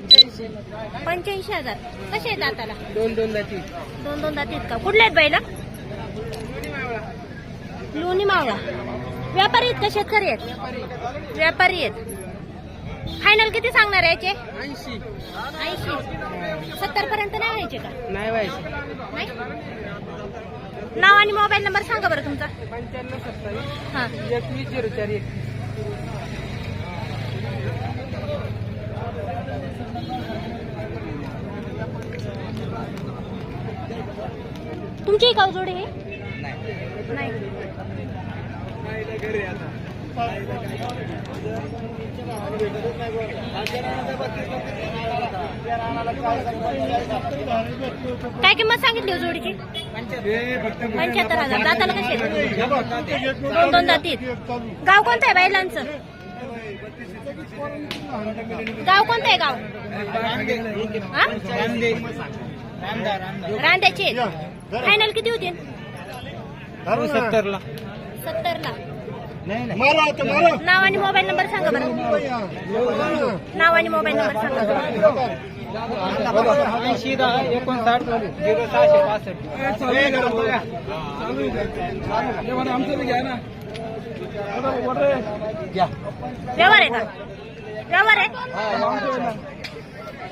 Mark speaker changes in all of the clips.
Speaker 1: पंच्याऐंशी. हजार. कसे आहेत दाताला?
Speaker 2: दोन दोन जाती
Speaker 1: दोन दोन दात आहेत का? कुठले आहेत बैला? लोणी मावळा. व्यापारी आहेत का? शेतकरी आहेत? व्यापारी आहेत. फायनल किती सांगणार आहे याचे?
Speaker 2: ऐंशी.
Speaker 1: ऐंशी. सत्तर पर्यंत नाही व्हायचे का?
Speaker 2: नाही व्हायचे.
Speaker 1: नाही? नाव आणि मोबाईल नंबर सांगा बरं तुमचा.
Speaker 2: पंच्याण्णव सत्तावीस.
Speaker 1: हा.
Speaker 2: एकवीस झिरो चार एक
Speaker 1: तुमची गाव जोडी हे नाही. काय किंमत सांगितली हो जोडीची पंच्याहत्तर हजार. दाताला कसे? दोन दोन गाव कोणतं आहे बैलांचं? गाव कोणतं आहे गाव? हा? रांद्याचे फायनल किती होतील
Speaker 2: सत्तरला.
Speaker 1: सत्तरला. नाव आणि मोबाईल नंबर सांगा बरं. नाव आणि मोबाईल नंबर सांगा
Speaker 2: ऐंशी दहा एकोणसाठ झिरो सहाशे पासष्ट.
Speaker 1: व्यवहार आहे का? व्यवहार आहे?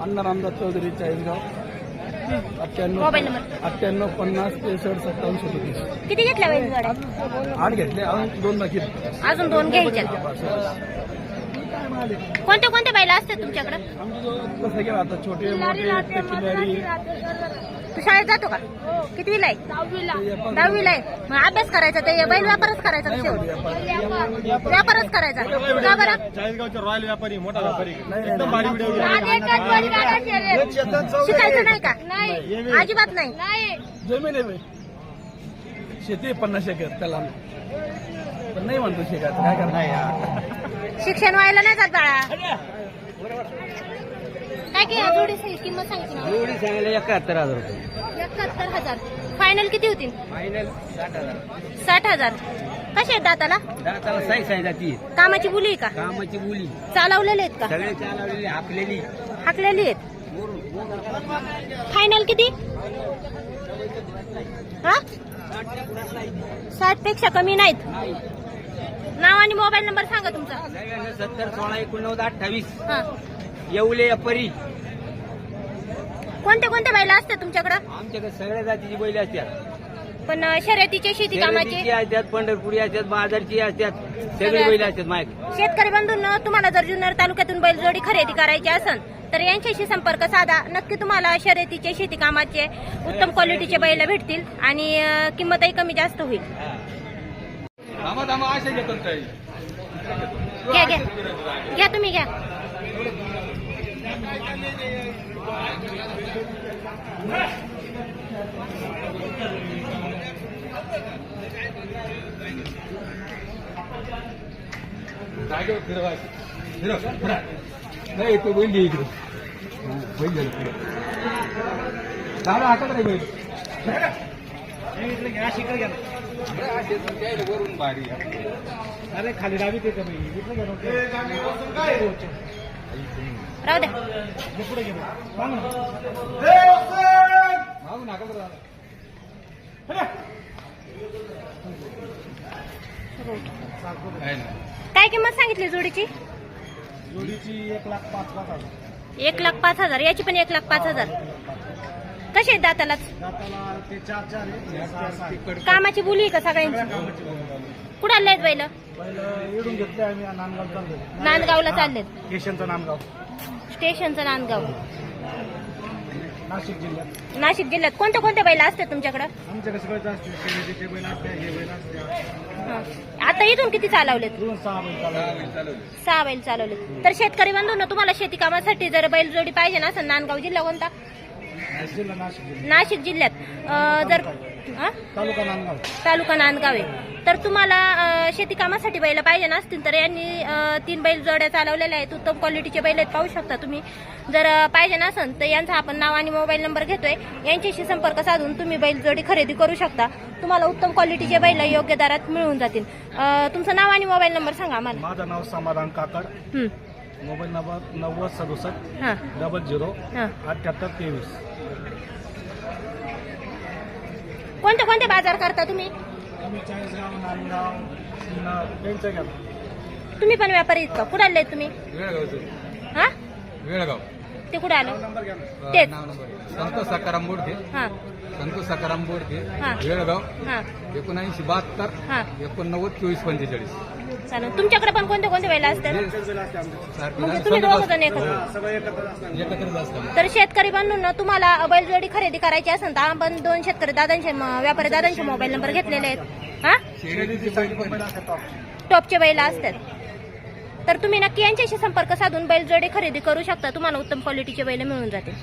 Speaker 2: अण्णा रामदास चौधरी चाळीसगाव अठ्ठ्याण्णव
Speaker 1: मोबाईल नंबर
Speaker 2: अठ्ठ्याण्णव पन्नास त्रेसष्ट सत्तावन्न सदतीस.
Speaker 1: किती घेतल्या बैल जोड्या
Speaker 2: आठ घेतले अजून दोन बाकी
Speaker 1: अजून दोन घ्यायच्या कोणते कोणते बैल असतात तुमच्याकडे?
Speaker 2: कसं गेलं आता छोटे मोठे किल्लारी
Speaker 1: तू शाळेत जातो का? कितवीला आहे? दहावीला आहे. मग अभ्यास करायचा ते बैल व्यापारच करायचा का शेवट. व्यापारच करायचा. का बरं?
Speaker 3: चाळीसगावचा रॉयल व्यापारी मोठा व्यापारी. एकदम भारी व्हिडिओ
Speaker 1: शिकायचं नाही का? नाही. अजिबात नाही.
Speaker 2: जमीन आहे बाई. शेती पन्नास एकर त्याला. पण नाही म्हणतो शेकायचं. काय करणार?
Speaker 1: शिक्षण व्हायला नाही जात बाळा. जोडीची किंमत सांगितली.
Speaker 2: एवढी सांगितलं एकाहत्तर हजार रुपये.
Speaker 1: एकाहत्तर हजार. फायनल किती होतील?
Speaker 2: फायनल साठ हजार.
Speaker 1: साठ हजार. कसे आहेत दाताला?
Speaker 2: दाताला साई साई जाती
Speaker 1: कामाची बुली आहे का?
Speaker 2: कामाची बोली.
Speaker 1: चालवलेले आहेत का?
Speaker 2: सगळे चालवलेली हाकलेली.
Speaker 1: हाकलेली आहेत. फायनल किती? हा? साठपेक्षा कमी नाहीत. नाव आणि मोबाईल नंबर सांगा तुमचा.
Speaker 2: सत्तर सोळा एकोणनव्वद अठ्ठावीस.
Speaker 1: हा.
Speaker 2: येवले परी.
Speaker 1: कोणते कोणते बैल असतात तुमच्याकडं?
Speaker 2: आमच्याकडे सगळ्या जातीची बैल असतात.
Speaker 1: पण अं, शर्यतीचे शेती कामाचे
Speaker 2: शर्यतीची असतात पंढरपुरी असतात बाजारची असतात. सगळे बैल असतात. माझ्याकडे
Speaker 1: शेतकरी बंधूंनो तुम्हाला जर जुन्नर तालुक्यातून बैलजोडी खरेदी करायची असेल तर यांच्याशी संपर्क साधा. नक्की तुम्हाला शर्यतीचे शेती कामाचे उत्तम क्वालिटीचे बैल भेटतील आणि अं, किंमतही कमी जास्त होईल. घ्या घ्या. घ्या तुम्ही घ्या.
Speaker 3: जागेवर फिरवायचं. फिरव, फिरा. नाही तो बैल घे इकडे. हा, बैल झालं पुढे. दादा हातात रे बैल. वरून भारी अरे खाली डावी ते
Speaker 1: राहू द्या
Speaker 3: मागून हाकल राहा. आहे ना
Speaker 1: काय किंमत सांगितली जोडीची?
Speaker 3: जोडीची एक लाख पाच पाच हजार.
Speaker 1: एक लाख पाच हजार. याची पण एक लाख पाच हजार. कसे आहेत दातालाच?
Speaker 3: दाताला ते चार चार आहे. सहा, सहा. तिकडं
Speaker 1: कामाची बोली आहे का सगळ्यांची? कुठं आले आहेत बैल?
Speaker 3: पहिलं इडून घेतले आम्ही नांदगाव चाललो
Speaker 1: नांदगावला चाललेत
Speaker 3: स्टेशनचं नांदगाव.
Speaker 1: स्टेशनचं नांदगाव.
Speaker 4: नाशिक जिल्ह्यात.
Speaker 1: नाशिक जिल्ह्यात. कोणत्या कोणत्या बैल असतात तुमच्याकडे?
Speaker 4: आमच्याकडे सगळंच असते शर्यतीचे बैल असते हे बैल असते
Speaker 1: आता इथून किती चालवलेत?
Speaker 4: दोन सहा बैल चालू
Speaker 1: सहा बैल चालवले तर शेतकरी बंधूंना तुम्हाला शेती कामासाठी जर बैलजोडी पाहिजे ना नांदगाव जिल्हा कोणता?
Speaker 4: नाशिक जिल्हा.
Speaker 1: नाशिक जिल्ह्यात. अं, जर हा?
Speaker 4: तालुका नांदगाव.
Speaker 1: तालुका नांदगाव आहे. तर तुम्हाला अं, शेती कामासाठी बैल पाहिजे नसतील तर यांनी अं, तीन बैल जोड्या चालवलेल्या आहेत. उत्तम क्वालिटीचे बैल आहेत पाहू शकता तुम्ही. जर अं, पाहिजे नसेल तर यांचा आपण नाव आणि मोबाईल नंबर घेतोय. यांच्याशी संपर्क साधून तुम्ही बैल जोडी खरेदी करू शकता. तुम्हाला उत्तम क्वालिटीचे बैल योग्य दरात मिळून जातील. अं, तुमचं नाव आणि मोबाईल नंबर सांगा आम्हाला.
Speaker 4: माझं नाव समाधान काकड
Speaker 1: हं.
Speaker 4: मोबाईल नंबर नव्वद सदुसष्ट
Speaker 1: हां.
Speaker 4: डबल झिरो
Speaker 1: हां.
Speaker 4: अठ्ठ्याहत्तर तेवीस.
Speaker 1: कोणते कोणते बाजार करता तुम्ही?
Speaker 4: आम्ही चाळीसगाव नांदगाव सिन्नर त्यांचं घ्या
Speaker 1: तुम्ही पण व्यापारी आहेत का कुठे आले तुम्ही?
Speaker 3: वेळगावचं.
Speaker 1: हा?
Speaker 3: वेळगाव.
Speaker 1: ते कुठे आलं?
Speaker 4: नंबर घ्या ना.
Speaker 3: अं,
Speaker 1: तेच.
Speaker 3: नाव नंबर संतोष सकाराम बोडके
Speaker 1: हा.
Speaker 3: संतोष सकाराम बोडके
Speaker 1: हा.
Speaker 3: वेळगाव.
Speaker 1: हा.
Speaker 3: एकोणऐंशी बहात्तर.
Speaker 1: हा.
Speaker 3: एकोणनव्वद चोवीस पंचेचाळीस.
Speaker 1: चालेल. तुमच्याकडे पण कोणते कोणते बैल असतात म्हणजे
Speaker 3: ना,
Speaker 1: तुम्ही दोघं जण एकत्र.
Speaker 4: सगळं एकत्र असतात.
Speaker 3: एकत्रच असतात.
Speaker 1: तर शेतकरी बंधूंना तुम्हाला बैलजोडी खरेदी करायची असेल तर आपण दोन शेतकरी दादांचे व्यापारी दादांचे मोबाईल नंबर घेतलेले आहेत. हा. टॉपचे बैल असतात. तर तुम्ही नक्की यांच्याशी संपर्क साधून बैलजोडी खरेदी करू शकता. तुम्हाला उत्तम क्वालिटीचे बैल मिळून जातील.